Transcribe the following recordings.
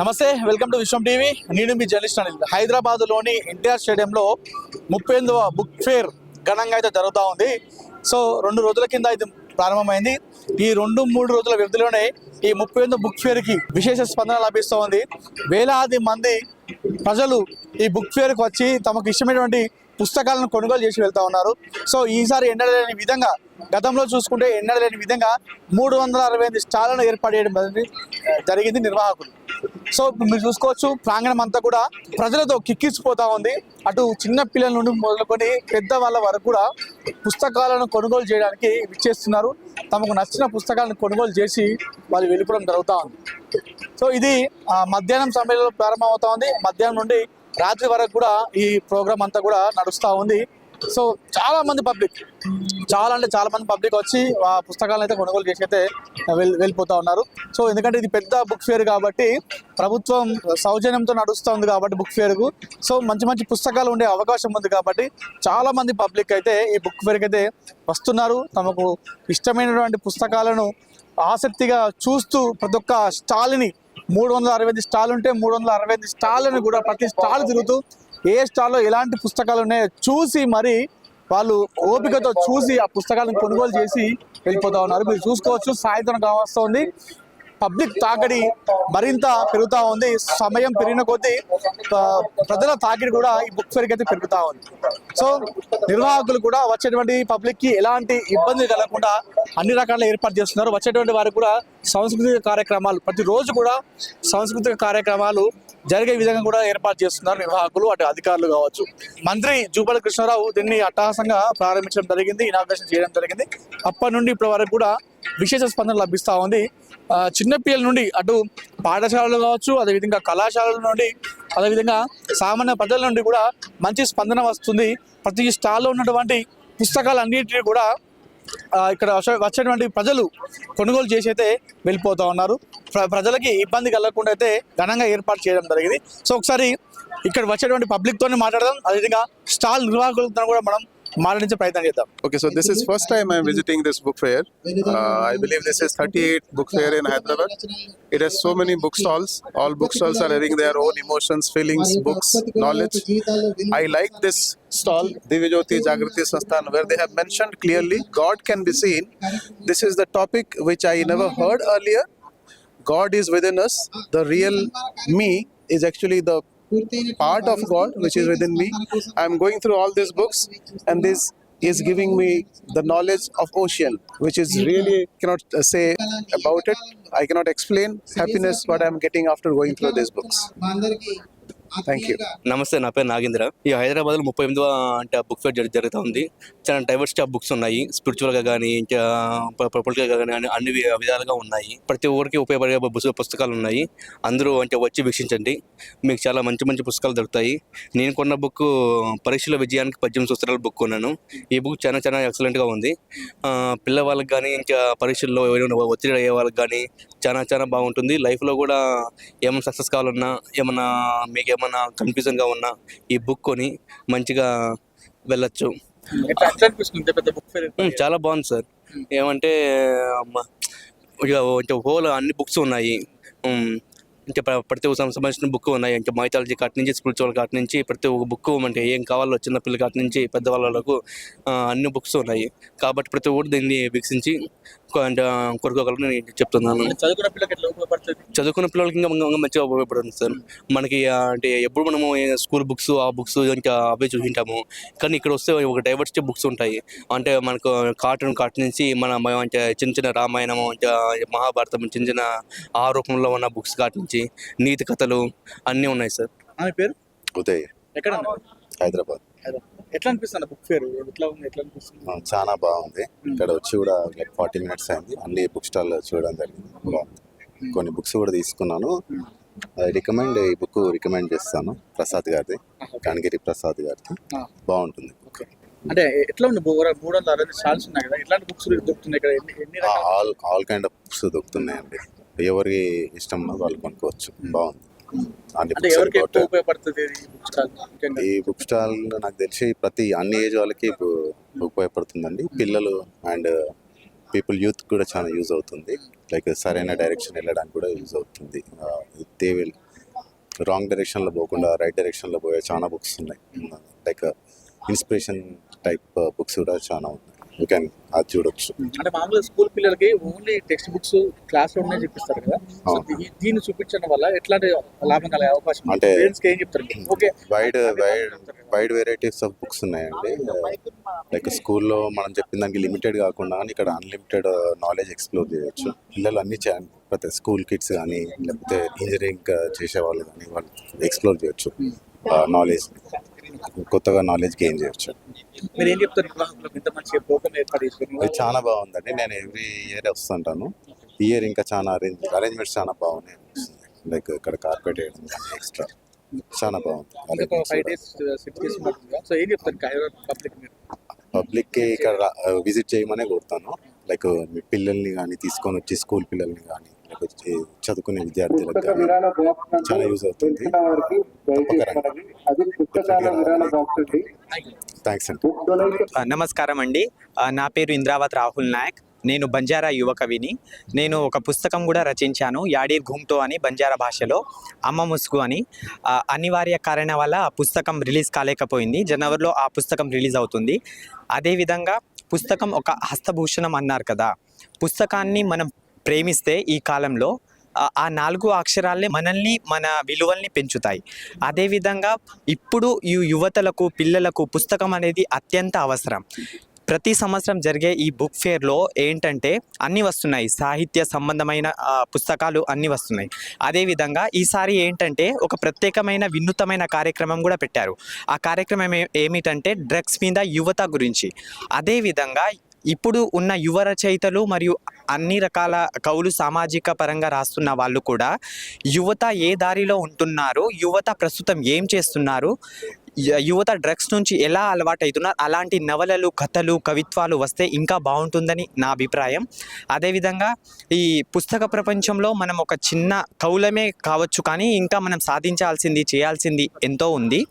నమస్తే welcome to Vishwam TV. నేను మీ journalist Anil. హైదరాబాద్లోని ఎన్టీఆర్ స్టేడియంలో ముప్పై ఎనిమిదవ బుక్ ఫేర్ ఘనంగా అయితే జరుగుతూ ఉంది. సో రెండు రోజుల కింద ఇది ప్రారంభమైంది. ఈ రెండు మూడు రోజుల వ్యవధిలోనే ఈ ముప్పై ఎనిమిది బుక్ ఫేర్కి విశేష స్పందన లభిస్తూ ఉంది. వేలాది మంది ప్రజలు ఈ బుక్ ఫేర్కి వచ్చి తమకు ఇష్టమైనటువంటి పుస్తకాలను కొనుగోలు చేసి వెళ్తా ఉన్నారు. సో ఈసారి ఎండలేని విధంగా గతంలో చూసుకుంటే ఎండలేని విధంగా మూడు వందల అరవై ఐదు స్టాళ్ళను ఏర్పాటు చేయడం జరిగింది నిర్వాహకులు. సో మీరు చూసుకోవచ్చు ప్రాంగణం అంతా కూడా ప్రజలతో కిక్కిసిపోతా ఉంది. అటు చిన్న పిల్లల నుండి మొదలుకొని పెద్ద వాళ్ళ వరకు కూడా పుస్తకాలను కొనుగోలు చేయడానికి ఇచ్చేస్తున్నారు తమకు నచ్చిన పుస్తకాలను కొనుగోలు చేసి వాళ్ళు వెళ్ళిపోవడం జరుగుతూ ఉంది. సో ఇది మధ్యాహ్నం సమయంలో ప్రారంభమవుతా ఉంది. మధ్యాహ్నం నుండి రాత్రి వరకు కూడా ఈ ప్రోగ్రాం అంతా కూడా నడుస్తూ ఉంది. సో చాలా మంది పబ్లిక్ చాలా అంటే చాలా మంది పబ్లిక్ వచ్చి ఆ పుస్తకాలను అయితే కొనుగోలు చేసి అయితే వెళ్ళిపోతా ఉన్నారు. సో ఎందుకంటే ఇది పెద్ద బుక్ ఫేర్ కాబట్టి ప్రభుత్వం సౌజన్యంతో నడుస్తుంది కాబట్టి బుక్ ఫేర్కు. సో మంచి మంచి పుస్తకాలు ఉండే అవకాశం ఉంది కాబట్టి చాలా మంది పబ్లిక్ అయితే ఈ బుక్ ఫేర్కి అయితే వస్తున్నారు. తమకు ఇష్టమైనటువంటి పుస్తకాలను ఆసక్తిగా చూస్తూ ప్రతి ఒక్క స్టాల్ని మూడు వందల అరవై ఐదు స్టాల్ ఉంటే మూడు వందల అరవై ఐదు స్టాల్ని కూడా ప్రతి స్టాల్ తిరుగుతూ ఏ స్టాల్లో ఎలాంటి పుస్తకాలు ఉన్నాయో చూసి మరి వాళ్ళు ఓపికతో చూసి ఆ పుస్తకాలను కొనుగోలు చేసి వెళ్ళిపోతా ఉన్నారు. మీరు చూసుకోవచ్చు సాయంత్రం కావస్తుంది. పబ్లిక్ తాకిడి మరింత పెరుగుతూ ఉంది. సమయం పెరిగిన కొద్దీ ప్రజల తాకిడి కూడా ఈ బుక్ ఫేర్కి అయితే పెరుగుతూ ఉంది. సో నిర్వాహకులు కూడా వచ్చేటువంటి పబ్లిక్కి ఎలాంటి ఇబ్బంది కలగకుండా అన్ని రకాల ఏర్పాటు చేస్తున్నారు. వచ్చేటువంటి వారికి కూడా సాంస్కృతిక కార్యక్రమాలు ప్రతిరోజు కూడా సాంస్కృతిక కార్యక్రమాలు జరిగే విధంగా కూడా ఏర్పాటు చేస్తున్నారు నిర్వాహకులు అటు అధికారులు కావచ్చు. మంత్రి జూపల్లి కృష్ణారావు దీన్ని అట్టహాసంగా ప్రారంభించడం జరిగింది ఇనాగ్రేషన్ చేయడం జరిగింది. అప్పటి నుండి ఇప్పటి వరకు కూడా విశేష స్పందన లభిస్తూ ఉంది. చిన్నపిల్లల నుండి అటు పాఠశాలలు కావచ్చు అదేవిధంగా కళాశాలల నుండి అదేవిధంగా సామాన్య ప్రజల నుండి కూడా మంచి స్పందన వస్తుంది. ప్రతి స్టాల్లో ఉన్నటువంటి పుస్తకాలన్నింటినీ కూడా ఇక్కడ వచ్చేటువంటి ప్రజలు కొనుగోలు చేసి అయితే వెళ్ళిపోతూ ఉన్నారు. ప్ర- ప్రజలకి ఇబ్బంది కలగకుండా అయితే ఘనంగా ఏర్పాటు చేయడం జరిగింది. సో ఒకసారి ఇక్కడ వచ్చేటువంటి పబ్లిక్తోనే మాట్లాడదాం. అదేవిధంగా స్టాల్ నిర్వాహకులతో కూడా మనం మాట్లాడించే ప్రయత్నం చేద్దాం Okay, so this is first time I'm visiting this book fair. Uh, I believe this is 38 book fair in Hyderabad. It has so many book stalls. All book stalls are having their own emotions, feelings, books, knowledge. I like this stall, Divyajyoti Jagrati Sansthan, where they have mentioned clearly God can be seen. This is the topic which I never heard earlier. God is within us. The real me is actually the part of God which is within me. I'm going through all these books, and this is giving me the knowledge of ocean, which is really cannot uh, say about it. I cannot explain happiness what I'm getting after going through these books. Thank you. నమస్తే నా పేరు నాగేంద్ర. ఈ హైదరాబాద్లో ముప్పై ఎనిమిదవ అంటే book fair జరి- జరుగుతూ ఉంది. చాలా డైవర్సిటీ ఆఫ్ బుక్స్ ఉన్నాయి. స్పిరిచువల్గా కానీ ఇంకా పొలిటికల్గా కానీ అన్ని- విధాలుగా ఉన్నాయి. ప్రతి ఊరికి ఉపయోగపడే బుస్- పుస్తకాలు ఉన్నాయి. అందరూ అంటే వచ్చి వీక్షించండి. మీకు చాలా మంచి మంచి పుస్తకాలు దొరుకుతాయి. నేను కొన్న బుక్ పరీక్షల విజయానికి పద్దెనిమిది సంవత్సరాల బుక్ కొన్నాను. ఈ బుక్ చాలా చాలా ఎక్సలెంట్గా ఉంది పిల్లవాళ్ళకి కానీ ఇంకా పరీక్షల్లో ఎవరైనా ఒత్తిడి అయ్యే వాళ్ళకి కానీ చాలా చాలా బాగుంటుంది. లైఫ్లో కూడా ఏమైనా సక్సెస్ కావాలన్నా ఏమన్నా మీకు ఏమన్నా కన్ఫ్యూజన్గా ఉన్నా ఈ బుక్ కొని మంచిగా వెళ్ళొచ్చు. చాలా బాగుంది సార్. ఏమంటే ఇక అంటే హోల్ అన్ని బుక్స్ ఉన్నాయి. ఇంకా ప్ర- ప్రతి ఒక్క సంబంధించిన బుక్ ఉన్నాయి. ఇంకా మైథాలజీ కాటి నుంచి స్పిరిచువల్ కాటి నుంచి ప్రతి ఒక్క బుక్ అంటే ఏం కావాలో చిన్న పిల్లల కాటి నుంచి పెద్దవాళ్ళకు అన్ని బుక్స్ ఉన్నాయి. కాబట్టి ప్రతి ఒక్కటి దీన్ని వీక్షించి కొ- అంటే కొనుక్కోగలని నేను చెప్తున్నాను. చదువుకున్న పిల్లలకి ఇంకా ఇంకా మంచిగా ఉపయోగపడుతుంది సార్. మనకి అంటే ఎప్పుడు మనము స్కూల్ బుక్స్ ఆ బుక్స్ ఇంకా అవే చూసింటాము. కానీ ఇక్కడ వస్తే ఒక డైవర్సిటీ బుక్స్ ఉంటాయి. అంటే మనకు కార్టూన్ కార్టూన్ నుంచి మన అంటే చిన్న చిన్న రామాయణము ఇంకా మహాభారతం చిన్న చిన్న ఆ రూపంలో ఉన్న బుక్స్ కాటి నుంచి నీతి కథలు అన్నీ ఉన్నాయి సార్. పేరు? ఉదయ్. ఎక్కడ హైదరాబాద్. ఎట్లా అనిపిస్తుంది బుక్ ఫేర్ ఎట్లా ఉంది? ఎట్లా అనిపిస్తుంది? చాలా బాగుంది. ఇక్కడ వచ్చి కూడా లైక్ ఫార్టీ మినిట్స్ అయింది. అన్ని బుక్ స్టాల్ చూడడం జరిగింది. బాగుంది. కొన్ని బుక్స్ కూడా తీసుకున్నాను. ఐ రికమెండ్ ఈ బుక్ రికమెండ్ చేస్తాను. ప్రసాద్ గారిది. కణగిరి ప్రసాద్ గారిది. ఆ. బాగుంటుంది. ఓకే అంటే ఎట్లా ఉంది? మూడు వందల అరవై స్టాల్స్ ఉన్నాయి కదా. ఎట్లాంటి బుక్స్ దొరుకుతున్నాయి ఇక్కడ? ఎన్ని all all kind of books దొరుకుతున్నాయండి. ఎవరికి ఇష్టం ఉన్నదో వాళ్ళు కొనుక్కోవచ్చు. బాగుంది. ఈ బుక్ స్టాల్ నాకు తెలిసి ప్రతి అన్ని ఏజ్ వాళ్ళకి ఉ- ఉపయోగపడుతుందండి. పిల్లలు అండ్ పీపుల్ యూత్ కూడా చాలా యూజ్ అవుతుంది. లైక్ సరైన డైరెక్షన్ వెళ్ళడానికి కూడా యూజ్ అవుతుంది. దే విల్ రాంగ్ డైరెక్షన్లో పోకుండా రైట్ డైరెక్షన్లో పోయే చాలా బుక్స్ ఉన్నాయి. లైక్ ఇన్స్పిరేషన్ టైప్ బుక్స్ కూడా చాలా ఉన్నాయి. యూ క్యాన్ అది చూడొచ్చు అంటే మామూలుగా స్కూల్ పిల్లలకి ఓన్లీ టెక్స్ట్ బుక్స్ క్లాస్లోనే చూపిస్తారు కదా. దీన్ని చూపించడం వల్ల ఎట్లాంటి లాభం కలిగే అవకాశం? అంటే- పేరెంట్స్ ఏం చెప్తారు? Okay. Wide wide wide varieties of books ఉన్నాయండి. లైక్ స్కూల్లో మనం చెప్పిన దానికి లిమిటెడ్ కాకుండా ఇక్కడ అన్లిమిటెడ్ నాలెడ్జ్ ఎక్స్ప్లోర్ చేయొచ్చు. పిల్లలు అన్ని ప్రతి స్కూల్ కిడ్స్ కానీ లేకపోతే ఇంజనీరింగ్ చేసే వాళ్ళు కానీ వాళ్ళు ఎక్స్ప్లోర్ చేయొచ్చు. నాలెడ్జ్ కొత్తగా నాలెడ్జ్ గెయిన్ చేయొచ్చు. మీరు ఏం చెప్తారు? నిర్వాహకులకు ఇంత మంచి ప్రోగ్రామ్ ఏర్పాటు చేసుకుని ఇది చాలా బాగుందండి. నేను ఎవ్రీ ఇయర్ వస్తుంటాను. ఈ ఇయర్ ఇంకా చాలా అరేంజ్ అరేంజ్మెంట్స్ చాలా బాగున్నాయి లైక్ ఇక్కడ కార్పెట్ వేయడం ఎక్స్ట్రా చాలా బాగుంది. మీరు? పబ్లిక్కి ఇక్కడ విజిట్ చేయమనే కోరుతాను. లైక్ మీ పిల్లల్ని కానీ తీసుకొని వచ్చి స్కూల్ పిల్లల్ని కానీ చదువుకునే విద్యార్థులకు కానీ చాలా యూజ్ అవుతుంది. థ్యాంక్స్ అండి. నమస్కారం అండి. నా పేరు ఇంద్రావత్ రాహుల్ నాయక్. నేను బంజారా యువ కవిని. నేను ఒక పుస్తకం కూడా రచించాను యాడీర్ ఘుమ్టో అని బంజారా భాషలో అమ్మ ముసుగు అని. అనివార్య కారణం వల్ల ఆ పుస్తకం రిలీజ్ కాలేకపోయింది. జనవరిలో ఆ పుస్తకం రిలీజ్ అవుతుంది. అదేవిధంగా పుస్తకం ఒక హస్తభూషణం అన్నారు కదా. పుస్తకాన్ని మనం ప్రేమిస్తే ఈ కాలంలో ఆ- నాలుగు అక్షరాలే మనల్ని మన విలువల్ని పెంచుతాయి. అదేవిధంగా ఇప్పుడు ఈ యువతలకు పిల్లలకు పుస్తకం అనేది అత్యంత అవసరం. ప్రతి సంవత్సరం జరిగే ఈ బుక్ ఫేర్లో ఏంటంటే అన్నీ వస్తున్నాయి. సాహిత్య సంబంధమైన పుస్తకాలు అన్నీ వస్తున్నాయి. అదేవిధంగా ఈసారి ఏంటంటే ఒక ప్రత్యేకమైన వినూతమైన కార్యక్రమం కూడా పెట్టారు. ఆ కార్యక్రమం ఏమిటంటే డ్రగ్స్ మీద యువత గురించి. అదేవిధంగా ఇప్పుడు ఉన్న యువ రచయితలు మరియు అన్ని రకాల కవులు సామాజిక పరంగా రాస్తున్న వాళ్ళు కూడా యువత ఏ దారిలో ఉంటున్నారు? యువత ప్రస్తుతం ఏం చేస్తున్నారు? యువత డ్రగ్స్ నుంచి ఎలా అలవాటవుతున్నారు అలాంటి నవలలు కథలు కవిత్వాలు వస్తే ఇంకా బాగుంటుందని నా అభిప్రాయం. అదేవిధంగా ఈ పుస్తక ప్రపంచంలో మనం ఒక చిన్న కవులమే కావచ్చు కానీ ఇంకా మనం సాధించాల్సింది చేయాల్సింది ఎంతో ఉంది.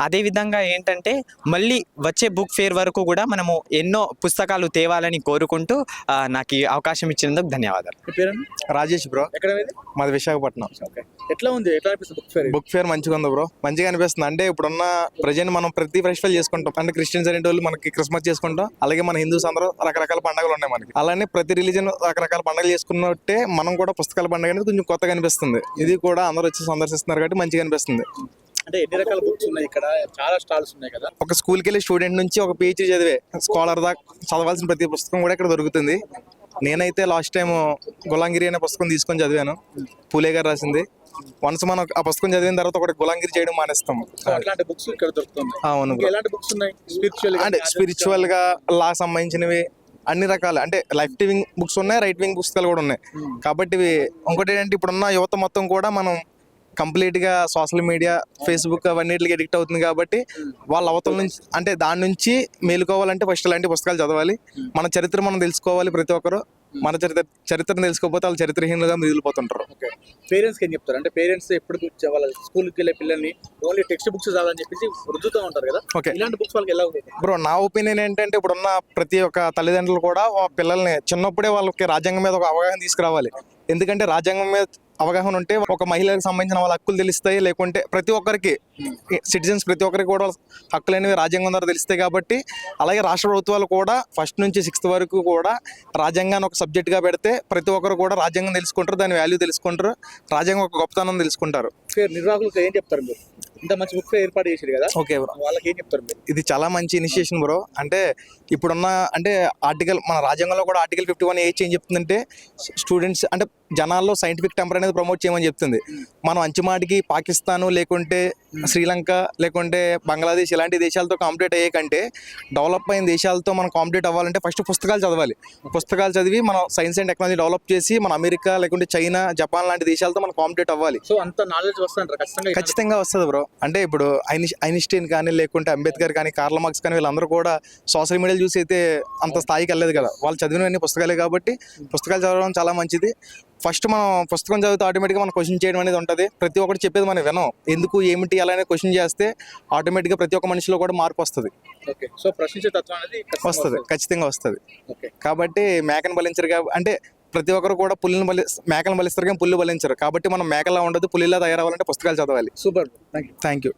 అదేవిధంగా ఏంటంటే మళ్ళీ వచ్చే బుక్ ఫేర్ వరకు కూడా మనము ఎన్నో పుస్తకాలు తేవాలని కోరుకుంటూ ఆ, నాకు ఈ అవకాశం ఇచ్చినందుకు ధన్యవాదాలు. రాజేష్ బ్రో. ఎక్కడ మీది? మాది విశాఖపట్నం. ఓకే. ఎట్లా ఉంది? ఎట్లా అనిపిస్తుంది బుక్ ఫేర్ బుక్ ఫేర్ మంచిగా ఉంది బ్రో. మంచిగా అనిపిస్తుంది. అంటే ఇప్పుడున్న ప్రజెంట్ మనం ప్రతి ఫెస్టివల్ చేసుకుంటాం. అంటే క్రిస్టియన్స్ అనే వాళ్ళు మనకి క్రిస్మస్ చేసుకుంటాం. అలాగే మన హిందూస్ అందరూ రకరకాల పండుగలు ఉన్నాయి మనకి. అలానే ప్రతి రిలీజన్ రకరకాల పండుగలు చేసుకున్నట్టే మనం కూడా పుస్తకాల పండుగ అనేది కొంచెం కొత్తగా అనిపిస్తుంది. ఇది కూడా అందరూ వచ్చి సందర్శిస్తున్నారు కాబట్టి మంచిగా అనిపిస్తుంది. అంటే ఎన్ని రకాల బుక్స్ ఉన్నాయి? ఇక్కడ చాలా స్టాల్స్ ఉన్నాయి కదా. ఒక స్కూల్కి వెళ్ళే స్టూడెంట్ నుంచి ఒక పేజీ చదివే స్కాలర్ దాకా చదవాల్సిన ప్రతి పుస్తకం కూడా ఇక్కడ దొరుకుతుంది. నేనైతే లాస్ట్ టైం గులాంగిరి అనే పుస్తకం తీసుకొని చదివాను. పూలే గారు రాసింది. వన్స్ మనం ఆ పుస్తకం చదివిన తర్వాత ఒకటి గులాంగిరి చేయడం మానేస్తాం. సో అట్లాంటి బుక్స్ ఇక్కడ దొరుకుతుంది అవును ఇంకా ఎలాంటి బుక్స్ ఉన్నాయి? స్పిరిచువల్ అంటే స్పిరిచువల్గా లా సంబంధించినవి అన్ని రకాల. అంటే లైఫ్ టివింగ్ బుక్స్ ఉన్నాయి రైట్ వింగ్ పుస్తకాలు కూడా ఉన్నాయి. కాబట్టి ఇవి ఇంకోటి ఏంటంటే ఇప్పుడున్న యువత మొత్తం కూడా మనం కంప్లీట్గా సోషల్ మీడియా ఫేస్బుక్ అవన్నిటికి ఎడిక్ట్ అవుతుంది కాబట్టి వాళ్ళ అవతల నుంచి అంటే దాని నుంచి మేలుకోవాలంటే ఫస్ట్ ఇలాంటి పుస్తకాలు చదవాలి. మన చరిత్ర మనం తెలుసుకోవాలి ప్రతి ఒక్కరు. మన చరిత్ర చరిత్రను తెలుసుకోకపోతే వాళ్ళు చరిత్రహీనులుగా మిగిలిపోతుంటారు. ఓకే. పేరెంట్స్ ఏం చెప్తారు? అంటే పేరెంట్స్ ఎప్పుడు వాళ్ళ స్కూల్కి వెళ్ళే పిల్లల్ని ఓన్లీ టెక్స్ట్ బుక్స్ చదవాలని చెప్పేసి రుద్దుతూ ఉంటారు కదా? ఓకే. ఇలాంటి బుక్స్ వాళ్ళకి ఎలా బ్రో నా ఒపీనియన్ ఏంటంటే ఇప్పుడున్న ప్రతి ఒక్క తల్లిదండ్రులు కూడా పిల్లల్ని చిన్నప్పుడే వాళ్ళకి రాజ్యాంగం మీద ఒక అవగాహన తీసుకురావాలి. ఎందుకంటే రాజ్యాంగం మీద అవగాహన ఉంటే ఒక మహిళలకు సంబంధించిన వాళ్ళ హక్కులు తెలుస్తాయి లేకుంటే ప్రతి ఒక్కరికి సిటిజన్స్ ప్రతి ఒక్కరికి కూడా హక్కులు అనేవి రాజ్యాంగం ద్వారా తెలుస్తాయి కాబట్టి అలాగే రాష్ట్ర ప్రభుత్వాలు కూడా ఫస్ట్ నుంచి సిక్స్త్ వరకు కూడా రాజ్యాంగాన్ని ఒక సబ్జెక్ట్గా పెడితే ప్రతి ఒక్కరు కూడా రాజ్యాంగం తెలుసుకుంటారు దాని వాల్యూ తెలుసుకుంటారు రాజ్యాంగం ఒక గొప్పతనం తెలుసుకుంటారు. నిర్వాహకులకు ఏం చెప్తారు మీరు? ఇంత మంచి బుక్ ఏర్పాటు చేశారు కదా? Okay bro. వాళ్ళకి ఏం చెప్తారు మీరు? ఇది చాలా మంచి ఇనిషియేషన్ బ్రో. అంటే ఇప్పుడున్న అంటే ఆర్టికల్ మన రాజ్యాంగంలో కూడా ఆర్టికల్ ఫిఫ్టీ వన్ ఏం చెప్తుందంటే స్టూడెంట్స్ అంటే జనాల్లో సైంటిఫిక్ టెంపర్ అనేది ప్రమోట్ చేయమని చెప్తుంది. మనం అంచుమాటికి పాకిస్తాను లేకుంటే శ్రీలంక లేకుంటే బంగ్లాదేశ్ ఇలాంటి దేశాలతో కాంపిటేట్ అయ్యే కంటే డెవలప్ అయిన దేశాలతో మనం కాంపిటేట్ అవ్వాలంటే ఫస్ట్ పుస్తకాలు చదవాలి. పుస్తకాలు చదివి మనం సైన్స్ అండ్ టెక్నాలజీ డెవలప్ చేసి మన అమెరికా లేకుంటే చైనా జపాన్ లాంటి దేశాలతో మనం కాంపిటేట్ అవ్వాలి. సో అంత నాలెడ్జ్ వస్తుంటారు ఖచ్చితంగా వస్తుంది బ్రో. అంటే ఇప్పుడు ఐనిష్ ఐన్స్టీన్ కానీ లేకుంటే అంబేద్కర్ కానీ కార్ల మార్క్స్ కానీ వీళ్ళందరూ కూడా సోషల్ మీడియాలో చూసి అయితే అంత స్థాయికి వెళ్ళలేదు కదా. వాళ్ళు చదివినవన్నీ పుస్తకాలే కాబట్టి పుస్తకాలు చదవడం చాలా మంచిది. ఫస్ట్ మనం పుస్తకం చదివితే ఆటోమేటిక్గా మనం క్వశ్చన్ చేయడం అనేది ఉంటుంది. ప్రతి ఒక్కటి చెప్పేది మనం వినం. ఎందుకు ఏమిటి అలా అనేది క్వశ్చన్ చేస్తే ఆటోమేటిక్గా ప్రతి ఒక్క మనిషిలో కూడా మార్పు వస్తుంది. ఓకే. సో ప్రశ్నించే తత్వం అనేది వస్తుంది. ఖచ్చితంగా వస్తుంది. ఓకే. కాబట్టి మేకను బలించరు కాబట్టి అంటే ప్రతి ఒక్కరు కూడా పుల్లిని బలి మేకలను బలిస్తారు కానీ పుల్లు బలించరు. కాబట్టి మనం మేకలా ఉండదు పుల్లిలా తయారవ్వాలంటే పుస్తకాలు చదవాలి. సూపర్. Thank you